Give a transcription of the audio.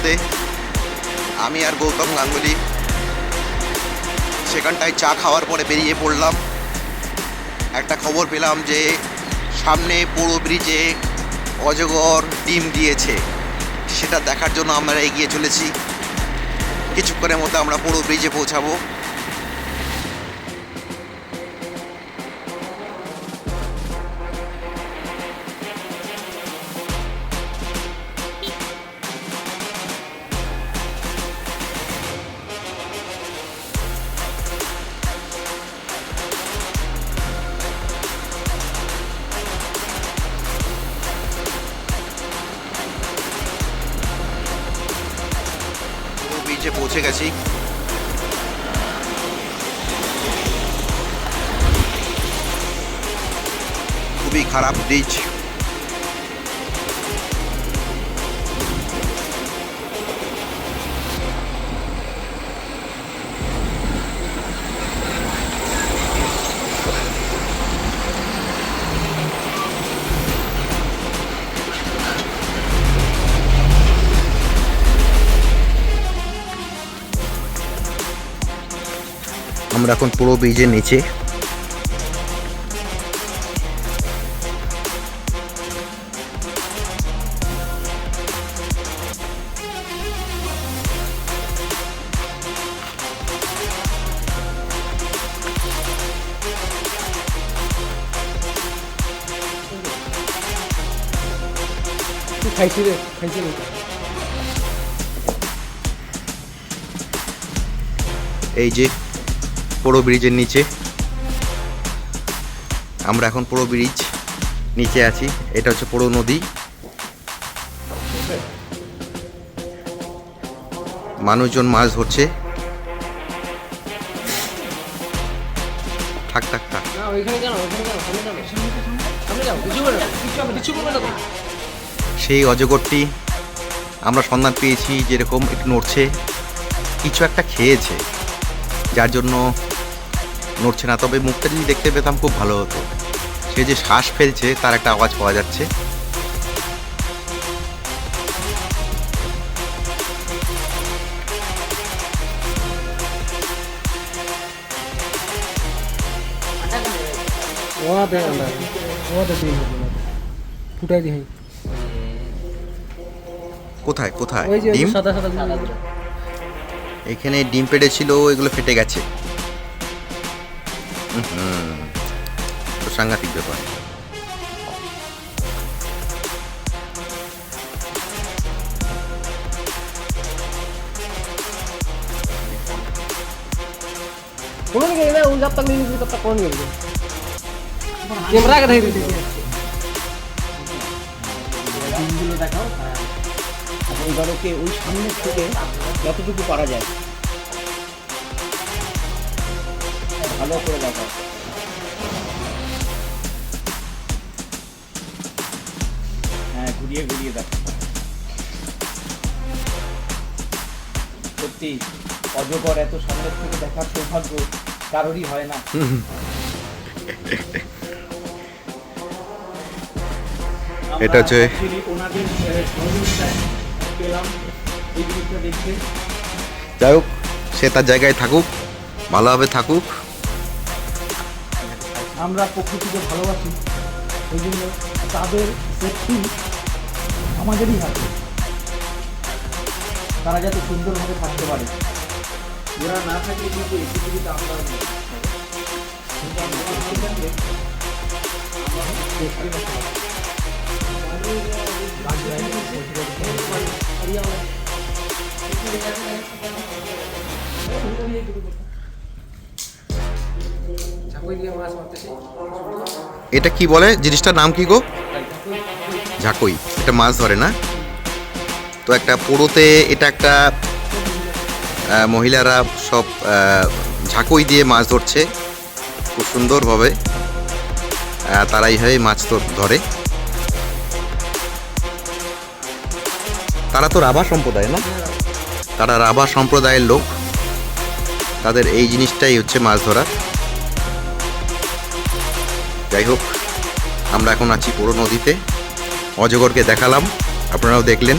মধ্যে আমি আর গৌতম গাঙ্গুলি সেখানটায় চা খাওয়ার পরে বেরিয়ে পড়লাম। একটা খবর পেলাম যে সামনে পুরো ব্রিজে অজগর ডিম দিয়েছে। সেটা দেখার জন্য আমরা এগিয়ে চলেছি। কিছুক্ষণের মধ্যে আমরা পুরো ব্রিজে পৌঁছাবো। ব্রিজে পৌঁছে গেছি। খুবই খারাপ ব্রিজ আমরা এখন পুরো ব্রিজের নিচে। এই যে পুরো ব্রিজের নিচে। আমরা এখন পুরো ব্রিজ নিচে আছি। এটা হচ্ছে পুরো নদী। মানুষজন মাছ ধরছে। থাক থাক থাক। সেই অজগরটি আমরা সন্ধান পেয়েছি যেরকম একটু নড়ছে। কিছু একটা খেয়েছে যার জন্য নড়ছে না। তবে মুখটা যদি দেখতে পেতাম খুব ভালো হতো। সে যে শ্বাস ফেলছে তার একটা আওয়াজ পাওয়া যাচ্ছে। ফুটাই দিই। কোথায় কোথায়? ডিম? সাদা সাদা। এখানে ডিম পেড়েছিল এগুলো ফেটে গেছে। Hmm. Tersangka tiga pak. Kulo kayak na ungkap tang ini kita takon gitu. Yang merah kita itu. Aku ibarat ke ini? সামনের jatuh যতটুকু পারা যায় ভালো করে দেখাও হ্যাঁ ঘুরিয়ে ঘুরিয়ে দেখো সত্যি অজগর এত সামনের থেকে দেখার সৌভাগ্য কারোরই হয় না। এটা হচ্ছে- যাই হোক সে তার জায়গায় থাকুক ভালোভাবে থাকুক। আমরা প্রকৃতিকে ভালোবাসি, এই জন্য তাদের সেফটি আমাদেরই হাতে তারা যাতে সুন্দরভাবে থাকতে পারে ওরা না থাকলে কিন্তু এই পৃথিবীতে আমরা। আমরা এটা কি বলে? জিনিসটার নাম কি গো? ঝাকই। এটা মাছ ধরে না? তো একটা পোড়োতে এটা একটা মহিলারা সব ঝাকই দিয়ে মাছ ধরছে। খুব সুন্দরভাবে। তারা এইভাবে মাছ ধরে তারা তো রাভা সম্প্রদায় না? তারা রাভা সম্প্রদায়ের লোক। তাদের এই জিনিসটাই হচ্ছে মাছ ধরা। যাই হোক আমরা এখন আছি পুরো নদীতে। অজগরকে দেখালাম আপনারাও দেখলেন।